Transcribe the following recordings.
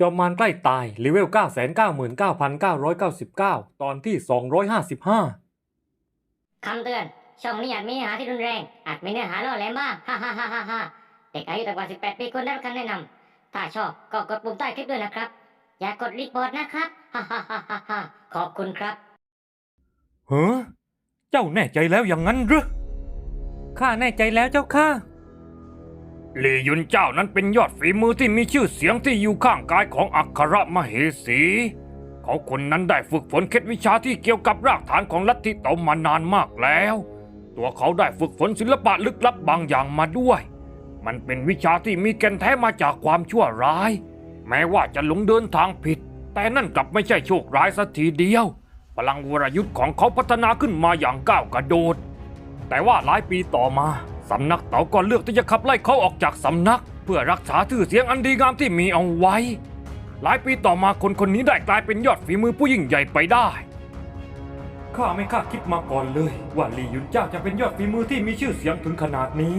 จอมมารใกล้ตายเลเวล 999,999 ตอนที่ 255 คำเตือน ช่องนี้อาจมีเนื้อหาที่รุนแรง อาจมีเนื้อหาล่อแหลมบ้างฮ่าฮ่าฮ่าฮ่าฮ่าเด็กอายุต่ำกว่า 18 ปีควรได้รับคำแนะนำ ถ้าชอบก็กดปุ่มใต้คลิปด้วยนะครับ อย่ากดรีพอร์ตนะครับฮ่าฮ่าฮ่าฮ่าฮ่าขอบคุณครับเฮ้อเจ้าแน่ใจแล้วอย่างนั้นหรือข้าแน่ใจแล้วเจ้าค่ะ หลี่ยุนเจ้านั้นเป็นยอดฝีมือที่มีชื่อเสียงที่อยู่ข้างกายของอัครมเหสี เขาคนนั้นได้ฝึกฝนเคล็ดวิชาที่เกี่ยวกับรากฐานของลัทธิเต๋ามานานมากแล้ว ตัวเขาได้ฝึกฝนศิลปะลึกลับบางอย่างมาด้วย มันเป็นวิชาที่มีแก่นแท้มาจากความชั่วร้าย แม้ว่าจะหลงเดินทางผิด แต่นั่นกลับไม่ใช่โชคร้ายสัทีเดียว พลังวรยุทธ์ของเขาพัฒนาขึ้นมาอย่างก้าวกระโดด แต่ว่าหลายปีต่อมา สำนักเต๋าก็เลือกที่จะขับไล่เขาออกจากสำนัก เพื่อรักษาชื่อเสียงอันดีงามที่มีเอาไว้ หลายปีต่อมาคนคนนี้ได้กลายเป็นยอดฝีมือผู้ยิ่งใหญ่ไปได้ข้าไม่คาดคิดมาก่อนเลย ว่าลี่หยุนเจ้าจะเป็นยอดฝีมือที่มีชื่อเสียงถึงขนาดนี้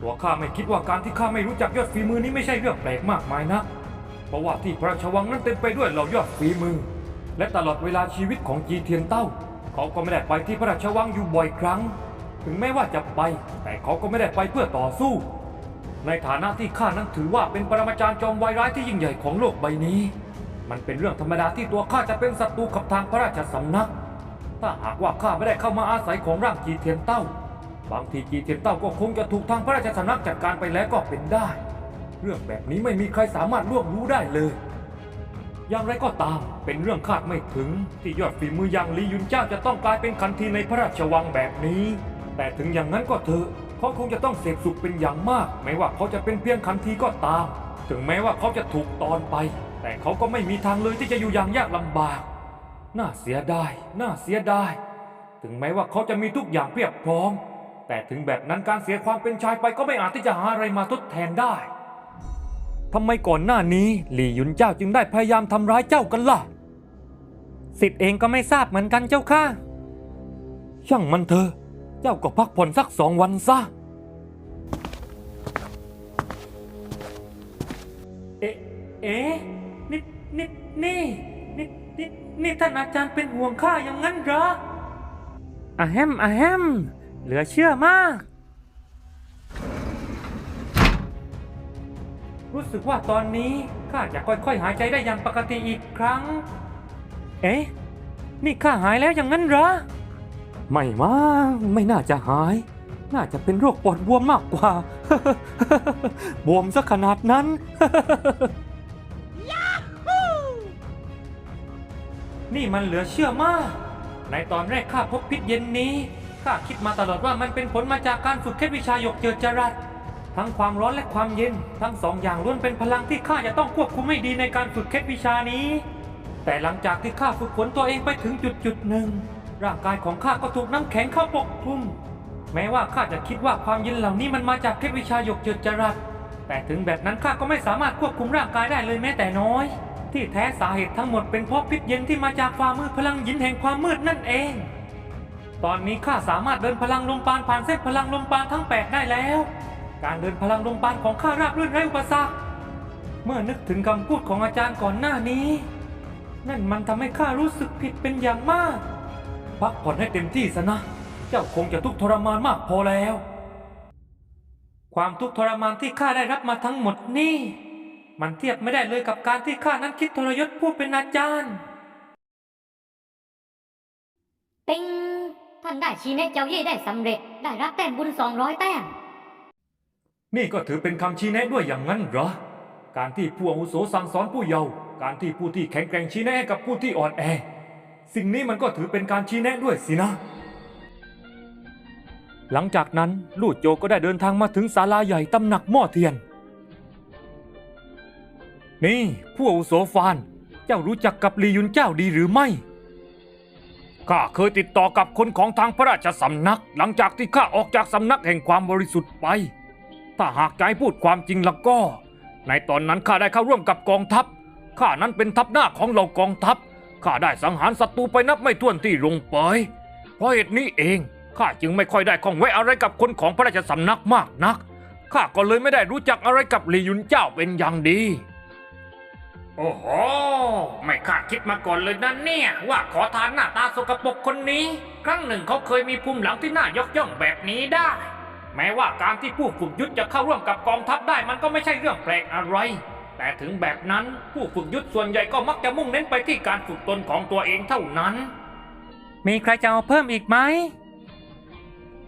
ตัวข้าไม่คิดว่าการที่ข้าไม่รู้จักยอดฝีมือนี้ไม่ใช่เรื่องแปลกมากมายนะเพราะว่าที่พระราชวังนั้นเต็มไปด้วยเหล่ายอดฝีมือ และตลอดเวลาชีวิตของจีเทียนเต้า เขาก็ไม่ได้ไปที่พระราชวังอยู่บ่อยครั้ง ถึงแม้ว่าจะไป แต่เขาก็ไม่ได้ไปเพื่อต่อสู้ ในฐานะที่ข้านั้นถือว่าเป็นปรมาจารย์จอมวายร้ายที่ยิ่งใหญ่ของโลกใบนี้ มันเป็นเรื่องธรรมดาที่ตัวข้าจะเป็นศัตรูกับทางพระราชสำนัก ถ้าหากว่าข้าไม่ได้เข้ามาอาศัยของร่างจีเทียนเต้า บางทีจีเทียนเต้าก็คงจะถูกทางพระราชสำนักจัดการไปแล้วก็เป็นได้ เรื่องแบบนี้ไม่มีใครสามารถล่วงรู้ได้เลยอย่างไรก็ตาม เป็นเรื่องคาดไม่ถึง ที่ยอดฝีมืออย่างลียุนเจ้าจะต้องกลายเป็นคันทีในพระราชวังแบบนี้ แต่ถึงอย่างนั้นก็เถอะเขาคงจะต้องเสพสุขเป็นอย่างมาก ไม่ว่าเขาจะเป็นเพียงคันทีก็ตาม ถึงแม้ว่าเขาจะถูกตอนไป แต่เขาก็ไม่มีทางเลยที่จะอยู่อย่างยากลำบาก น่าเสียดาย น่าเสียดาย ถึงแม้ว่าเขาจะมีทุกอย่างเพียบพร้อม แต่ถึงแบบนั้นการเสียความเป็นชายไปก็ไม่อาจที่จะหาอะไรมาทดแทนได้ทำไมก่อนหน้านี้หลี่ยุนเจ้าจึงได้พยายามทำร้ายเจ้ากันล่ะ สิทธิ์เองก็ไม่ทราบเหมือนกันเจ้าค่ะ ช่างมันเถอะ เจ้าก็พักผ่อนสักสองวันซะ เอ๊ะ เอ๊ะ นี่ นี่ นี่ นี่ นี่ นี่ท่านอาจารย์เป็นห่วงข้าอย่างนั้นเหรออะแฮมอะแฮม เหลือเชื่อมาก รู้สึกว่าตอนนี้ข้าจะค่อยๆหายใจได้อย่างปกติอีกครั้ง เอ๊ะ นี่ข้าหายแล้วอย่างนั้นเหรอ ไม่มั้งไม่น่าจะหาย น่าจะเป็นโรคปอดบวมมากกว่า บวมซะขนาดนั้น นี่มันเหลือเชื่อมาก ในตอนแรกข้าพบพิษเย็นนี้ ข้าคิดมาตลอดว่ามันเป็นผลมาจากการฝึกเคล็ดวิชาหยกเจิดจรัส ทั้งความร้อนและความเย็น ทั้งสองอย่างล้วนเป็นพลังที่ข้าจะต้องควบคุมให้ดีในการฝึกเคล็ดวิชานี้ แต่หลังจากที่ข้าฝึกฝนตัวเองไปถึงจุดจุดหนึ่ง ร่างกายของข้าก็ถูกน้ำแข็งเข้าปกคลุม แม้ว่าข้าจะคิดว่าความเย็นเหล่านี้มันมาจากเคล็ดวิชาหยกเจิดจรัส แต่ถึงแบบนั้นข้าก็ไม่สามารถควบคุมร่างกายได้เลยแม้แต่น้อย ที่แท้สาเหตุทั้งหมดเป็นเพราะพิษเย็นที่มาจากฝ่ามือพลังยินแห่งความมืดนั่นเอง ตอนนี้ข้าสามารถเดินพลังลมปานผ่านเส้นพลังลมปานทั้งแปดได้แล้ว การเดินพลังลมปานของข้าราบรื่นไร้อุปสรรค เมื่อนึกถึงคำพูดของอาจารย์ก่อนหน้านี้ นั่นมันทำให้ข้ารู้สึกผิดเป็นอย่างมาก พักผ่อนให้เต็มที่ซะนะ เจ้าคงจะทุกข์ทรมานมากพอแล้ว ความทุกข์ทรมานที่ข้าได้รับมาทั้งหมดนี่ มันเทียบไม่ได้เลยกับการที่ข้านั้นคิดทรยศผู้เป็นอาจารย์ปิงท่านได้ชีเนตเจ้าเย่ได้สำเร็จ ได้รับแต้มบุญ200แต้ม นี่ก็ถือเป็นคำชี้แนะด้วยอย่างนั้นเหรอ การที่ผู้อาวุโสสั่งสอนผู้เยาว์ การที่ผู้ที่แข็งแกร่งชี้แนะให้กับผู้ที่อ่อนแอ สิ่งนี้มันก็ถือเป็นการชี้แนะด้วยสินะ หลังจากนั้นลู่โจก็ได้เดินทางมาถึงศาลาใหญ่ตำหนักหม้อเทียน นี่ผู้อาวุโสฟาน เจ้ารู้จักกับลียุนเจ้าดีหรือไม่ ข้าเคยติดต่อกับคนของทางพระราชสำนัก หลังจากที่ข้าออกจากสำนักแห่งความบริสุทธิ์ไป ถ้าหากจะให้พูดความจริงแล้วก็ ในตอนนั้นข้าได้เข้าร่วมกับกองทัพข้านั้นเป็นทัพหน้าของเหล่ากองทัพ ข้าได้สังหารศัตรูไปนับไม่ถ้วนที่ลงเปยเพราะเหตุนี้เองข้าจึงไม่ค่อยได้ข้องแวะอะไรกับคนของพระราชสำนักมากนัก ข้าก็เลยไม่ได้รู้จักอะไรกับหลียุนเจ้าเป็นอย่างดี โอ้โห ไม่คาดคิดมาก่อนเลยนะเนี่ย ว่าขอทานหน้าตาสกปรกคนนี้ ครั้งหนึ่งเขาเคยมีภูมิหลังที่น่ายกย่องแบบนี้ได้ แม้ว่าการที่ผู้ฝึกยุทธจะเข้าร่วมกับกองทัพได้มันก็ไม่ใช่เรื่องแปลกอะไร แต่ถึงแบบนั้นผู้ฝึกยุทธส่วนใหญ่ก็มักจะมุ่งเน้นไปที่การฝึกตนของตัวเองเท่านั้น มีใครจะเอาเพิ่มอีกไหม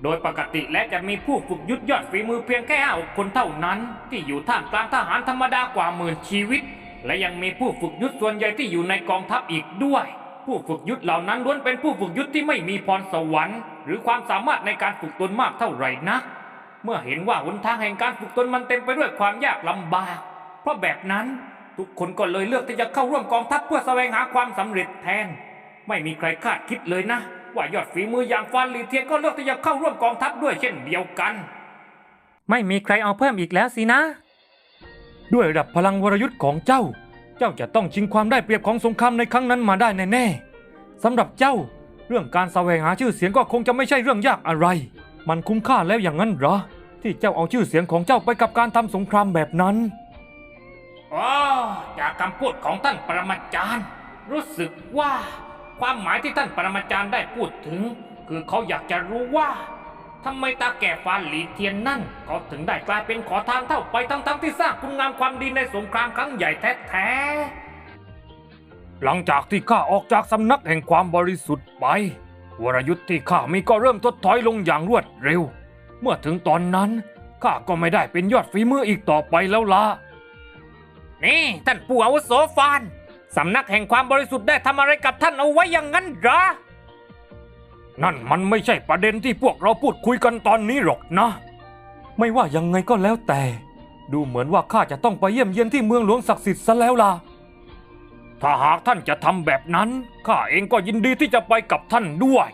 โดยปกติและจะมีผู้ฝึกยุทธยอดฝีมือเพียงแค่ห้าคนเท่านั้น ที่อยู่ท่ามกลางทหารธรรมดากว่าหมื่นชีวิต และยังมีผู้ฝึกยุทธส่วนใหญ่ที่อยู่ในกองทัพอีกด้วย ผู้ฝึกยุทธเหล่านั้นล้วนเป็นผู้ฝึกยุทธที่ไม่มีพรสวรรค์ หรือความสามารถในการฝึกตนมากเท่าไหร่นักเมื่อเห็นว่าหนทางแห่งการฝึกตนมันเต็มไปด้วยความยากลำบาก เพราะแบบนั้นทุกคนก็เลยเลือกที่จะเข้าร่วมกองทัพเพื่อแสวงหาความสำเร็จแทน ไม่มีใครคาดคิดเลยนะ ว่ายอดฝีมืออย่างฟานลีเทียนก็เลือกที่จะเข้าร่วมกองทัพด้วยเช่นเดียวกัน ไม่มีใครเอาเพิ่มอีกแล้วสินะ ด้วยระดับพลังวรยุทธ์ของเจ้า เจ้าจะต้องชิงความได้เปรียบของสงครามในครั้งนั้นมาได้แน่ๆสำหรับเจ้า เรื่องการแสวงหาชื่อเสียงก็คงจะไม่ใช่เรื่องยากอะไร มันคุ้มค่าแล้วอย่างนั้นเหรอที่เจ้าเอาชื่อเสียงของเจ้าไปกับการทำสงครามแบบนั้น จากคำพูดของท่านปรมาจารย์ รู้สึกว่า ความหมายที่ท่านปรมาจารย์ได้พูดถึง คือเขาอยากจะรู้ว่าทำไมตาแก่ฟานหลีเทียนนั่นเขาถึงได้กลายเป็นขอทานเท่าไปทั้งๆที่สร้างคุณงามความดีในสงครามครั้งใหญ่แท้ๆหลังจากที่ข้าออกจากสำนักแห่งความบริสุทธิ์ไป วรยุทธ์ที่ข้ามีก็เริ่มทดถอยลงอย่างรวดเร็ว เมื่อถึงตอนนั้นข้าก็ไม่ได้เป็นยอดฝีมืออีกต่อไปแล้วล่ะ นี่ท่านปู่อาวุโสฟานสำนักแห่งความบริสุทธิ์ได้ทำอะไรกับท่านเอาไว้อย่างนั้นเหรอ นั่นมันไม่ใช่ประเด็นที่พวกเราพูดคุยกันตอนนี้หรอกนะ ไม่ว่ายังไงก็แล้วแต่ ดูเหมือนว่าข้าจะต้องไปเยี่ยมเยียนที่เมืองหลวงศักดิ์สิทธิ์ซะแล้วล่ะ ถ้าหากท่านจะทำแบบนั้นข้าเองก็ยินดีที่จะไปกับท่านด้วย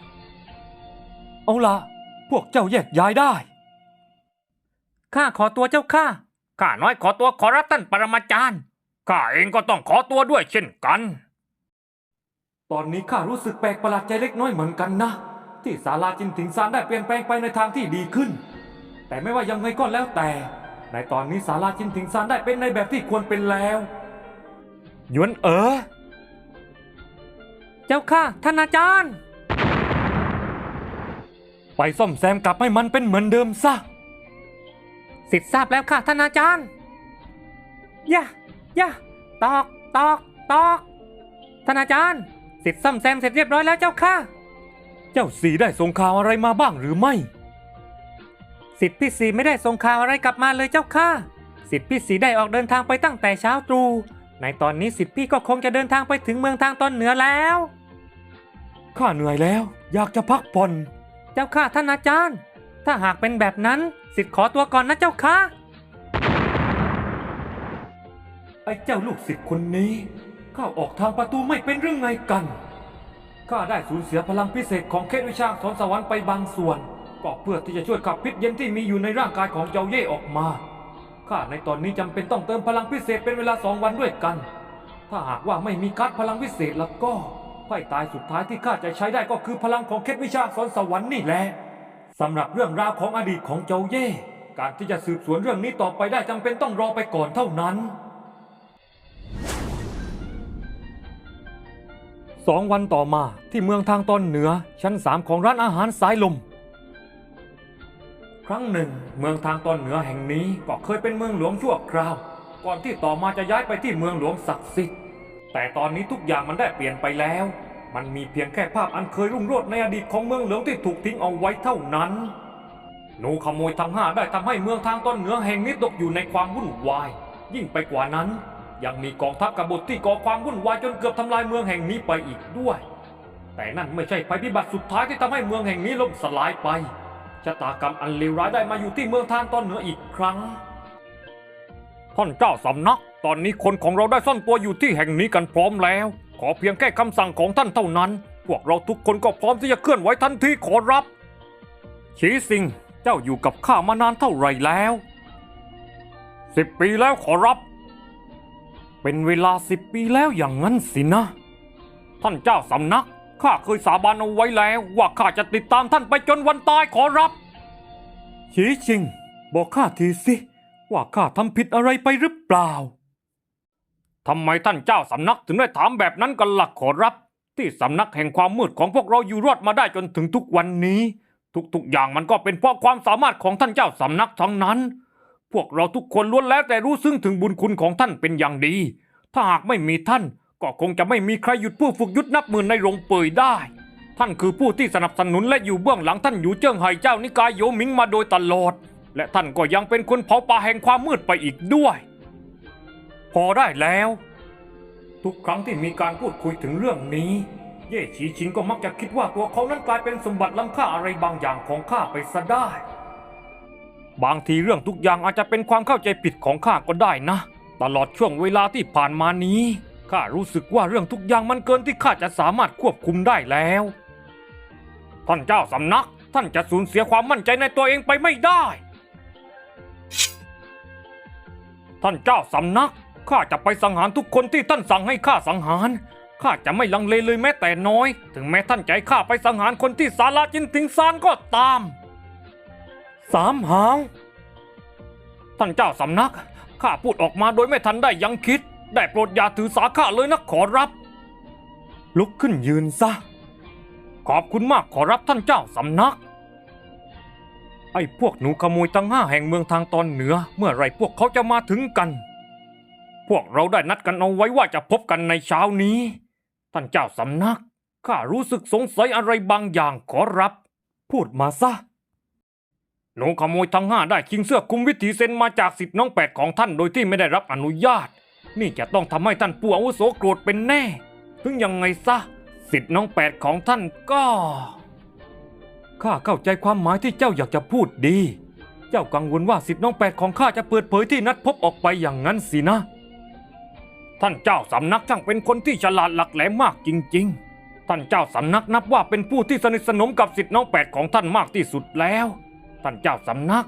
เอาล่ะ พวกเจ้าแยกย้ายได้ ข้าขอตัวเจ้าข้า ข้าน้อยขอตัวขอรับท่านปรมาจารย์ข้าเองก็ต้องขอตัวด้วยเช่นกัน ตอนนี้ข้ารู้สึกแปลกประหลาดใจเล็กน้อยเหมือนกันนะ ที่ศาลาจินถิงซานได้เปลี่ยนแปลงไปในทางที่ดีขึ้น แต่ไม่ว่ายังไงก็แล้วแต่ ในตอนนี้ศาลาจินถิงซานได้เป็นในแบบที่ควรเป็นแล้วหยวนเอ๋อเจ้าค่ะท่านอาจารย์ ไปซ่อมแซมกลับให้มันเป็นเหมือนเดิมซะ สิทธิ์ทราบแล้วค่ะท่านอาจารย์ย่าย่าตอกตอกตอกท่านอาจารย์ สิทธิ์ซ่อมแซมเสร็จเรียบร้อยแล้วเจ้าค่ะ เจ้าสีได้ส่งข่าวอะไรมาบ้างหรือไม่ สิทธิ์พี่สีไม่ได้ส่งข่าวอะไรกลับมาเลยเจ้าค่ะ สิทธิ์พี่สีได้ออกเดินทางไปตั้งแต่เช้าตรู่ ในตอนนี้สิทธิ์พี่ก็คงจะเดินทางไปถึงเมืองทางตอนเหนือแล้ว ข้าเหนื่อยแล้ว อยากจะพักผ่อน เจ้าค่ะท่านอาจารย์ ถ้าหากเป็นแบบนั้น สิทธิ์ขอตัวก่อนนะเจ้าค่ะไอ้เจ้าลูกศิษย์คนนี้เข้าออกทางประตูไม่เป็นเรื่องไงกันข้าได้สูญเสียพลังพิเศษของเคสวิชาสอนสวรรค์ไปบางส่วน ก็เพื่อที่จะช่วยขับพิษเย็นที่มีอยู่ในร่างกายของเจ้าเย่ออกมาข้าในตอนนี้จำเป็นต้องเติมพลังพิเศษเป็นเวลาสองวันด้วยกัน ถ้าหากว่าไม่มีการพลังพิเศษแล้วก็ไพ่ตายสุดท้ายที่ข้าจะใช้ได้ก็คือพลังของเคสวิชาสอนสวรรค์นี่แหละ สำหรับเรื่องราวของอดีตของเจ้าเย่ การที่จะสืบสวนเรื่องนี้ต่อไปได้จำเป็นต้องรอไปก่อนเท่านั้น สองวันต่อมาที่เมืองทางตอนเหนือชั้นสามของร้านอาหารสายลม ครั้งหนึ่ง เมืองทางตอนเหนือแห่งนี้ก็เคยเป็นเมืองหลวงชั่วคราว ก่อนที่ต่อมาจะย้ายไปที่เมืองหลวงศักดิ์สิทธิ์แต่ตอนนี้ทุกอย่างมันได้เปลี่ยนไปแล้ว มันมีเพียงแค่ภาพอันเคยรุ่งโรจน์ในอดีตของเมืองเหลวงที่ถูกทิ้งเอาไว้เท่านั้น หนูขโมยทั้งห้าได้ทำให้เมืองทางตอนเหนือแห่งนี้ตกอยู่ในความวุ่นวาย ยิ่งไปกว่านั้น ยังมีกองทัพกบฏที่ก่อความวุ่นวายจนเกือบทำลายเมืองแห่งนี้ไปอีกด้วย แต่นั่นไม่ใช่ภัยพิบัติสุดท้ายที่ทำให้เมืองแห่งนี้ล่มสลายไปชะตากรรมอันเลวร้ายได้มาอยู่ที่เมืองทางตอนเหนืออีกครั้งท่านเจ้าสำนัก ตอนนี้คนของเราได้ซ่อนตัวอยู่ที่แห่งนี้กันพร้อมแล้ว ขอเพียงแค่คำสั่งของท่านเท่านั้น พวกเราทุกคนก็พร้อมที่จะเคลื่อนไหวทันทีขอรับ ชีสิง เจ้าอยู่กับข้ามานานเท่าไรแล้วสิบปีแล้วขอรับ เป็นเวลาสิบปีแล้วอย่างนั้นสินะ ท่านเจ้าสำนัก ข้าเคยสาบานเอาไว้แล้วว่าข้าจะติดตามท่านไปจนวันตายขอรับ ชีชิง บอกข้าทีสิ ว่าข้าทำผิดอะไรไปหรือเปล่า ทำไมท่านเจ้าสำนักถึงได้ถามแบบนั้นกันล่ะขอรับ ที่สำนักแห่งความมืดของพวกเราอยู่รอดมาได้จนถึงทุกวันนี้ ทุกๆอย่างมันก็เป็นเพราะความสามารถของท่านเจ้าสำนักทั้งนั้น พวกเราทุกคนล้วนแล้วแต่รู้ซึ้งถึงบุญคุณของท่านเป็นอย่างดี ถ้าหากไม่มีท่าน ก็คงจะไม่มีใครหยุดผู้ฝึกยุทธนับหมื่นในโรงเปื่อยได้ ท่านคือผู้ที่สนับสนุนและอยู่เบื้องหลังท่านอยู่เจิ้งไห่เจ้านิกายโยมิงมาโดยตลอด และท่านก็ยังเป็นคนเผาป่าแห่งความมืดไปอีกด้วย พอได้แล้ว ทุกครั้งที่มีการพูดคุยถึงเรื่องนี้ เย่ฉีชิงก็มักจะคิดว่าตัวเขานั้นกลายเป็นสมบัติล้ำค่าอะไรบางอย่างของข้าไปซะได้ บางทีเรื่องทุกอย่างอาจจะเป็นความเข้าใจผิดของข้าก็ได้นะ ตลอดช่วงเวลาที่ผ่านมานี้ข้ารู้สึกว่าเรื่องทุกอย่างมันเกินที่ข้าจะสามารถควบคุมได้แล้ว ท่านเจ้าสำนัก ท่านจะสูญเสียความมั่นใจในตัวเองไปไม่ได้ ท่านเจ้าสำนัก ข้าจะไปสังหารทุกคนที่ท่านสั่งให้ข้าสังหารข้าจะไม่ลังเลเลยแม้แต่น้อย ถึงแม้ท่านใจะให้ข้าไปสังหารคนที่สาราจินติงซานก็ตาม สามหาง ท่านเจ้าสำนัก ข้าพูดออกมาโดยไม่ทันได้ยังคิด ได้โปรดอย่าถือสาข้าเลยนะขอรับ ลุกขึ้นยืนซะ ขอบคุณมากขอรับท่านเจ้าสำนัก ไอ้พวกหนูขโมยทั้งห้าแห่งเมืองทางตอนเหนือ เมื่อไรพวกเขาจะมาถึงกัน พวกเราได้นัดกันเอาไว้ว่าจะพบกันในเช้านี้ ท่านเจ้าสำนัก ข้ารู้สึกสงสัยอะไรบางอย่างขอรับ พูดมาซะ หนูขโมยทั้งห้าได้ชิงเสื้อคุมวิถีเซนมาจากสิทธิ์น้องแปดของท่านโดยที่ไม่ได้รับอนุญาต นี่จะต้องทำให้ท่านผู้อาวุโสโกรธเป็นแน่ ถึงยังไงซะ สิทธิ์น้องแปดของท่านก็ ข้าเข้าใจความหมายที่เจ้าอยากจะพูดดี เจ้ากังวลว่าสิทธิ์น้องแปดของข้าจะเปิดเผยที่นัดพบออกไปอย่างนั้นสินะ ท่านเจ้าสำนักช่างเป็นคนที่ฉลาดหลักแหลมมากจริง ๆ ท่านเจ้าสำนักนับว่าเป็นผู้ที่สนิทสนมกับสิทธิ์น้องแปดของท่านมากที่สุดแล้ว ท่านเจ้าสำนัก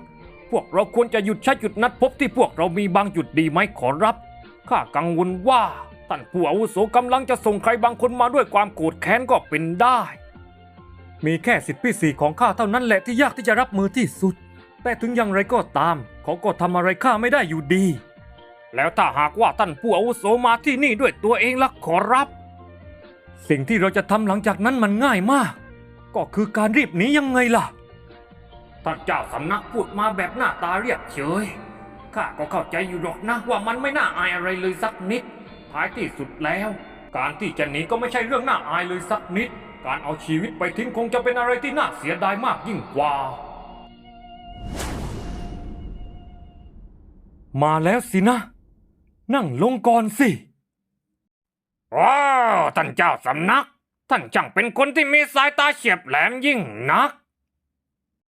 พวกเราควรจะหยุดใช้จุดนัดพบที่พวกเรามีบางจุดดีไหมขอรับ ข้ากังวลว่าท่านผู้อาวุโสกำลังจะส่งใครบางคนมาด้วยความโกรธแค้นก็เป็นได้ มีแค่สิทธิพิเศษของข้าเท่านั้นแหละที่ยากที่จะรับมือที่สุด แต่ถึงอย่างไรก็ตาม เขาก็ทำอะไรข้าไม่ได้อยู่ดี แล้วถ้าหากว่าท่านผู้อาวุโสมาที่นี่ด้วยตัวเองล่ะขอรับ สิ่งที่เราจะทำหลังจากนั้นมันง่ายมาก ก็คือการรีบหนียังไงล่ะท่านเจ้าสำนักพูดมาแบบหน้าตาเรียบเฉยข้าก็เข้าใจอยู่หรอกนะว่ามันไม่น่าอายอะไรเลยสักนิด ท้ายที่สุดแล้ว การที่จะหนีก็ไม่ใช่เรื่องน่าอายเลยสักนิด การเอาชีวิตไปทิ้งคงจะเป็นอะไรที่น่าเสียดายมากยิ่งกว่า มาแล้วสินะ นั่งลงก่อนสิว้าวท่านเจ้าสำนัก ท่านช่างเป็นคนที่มีสายตาเฉียบแหลมยิ่งนัก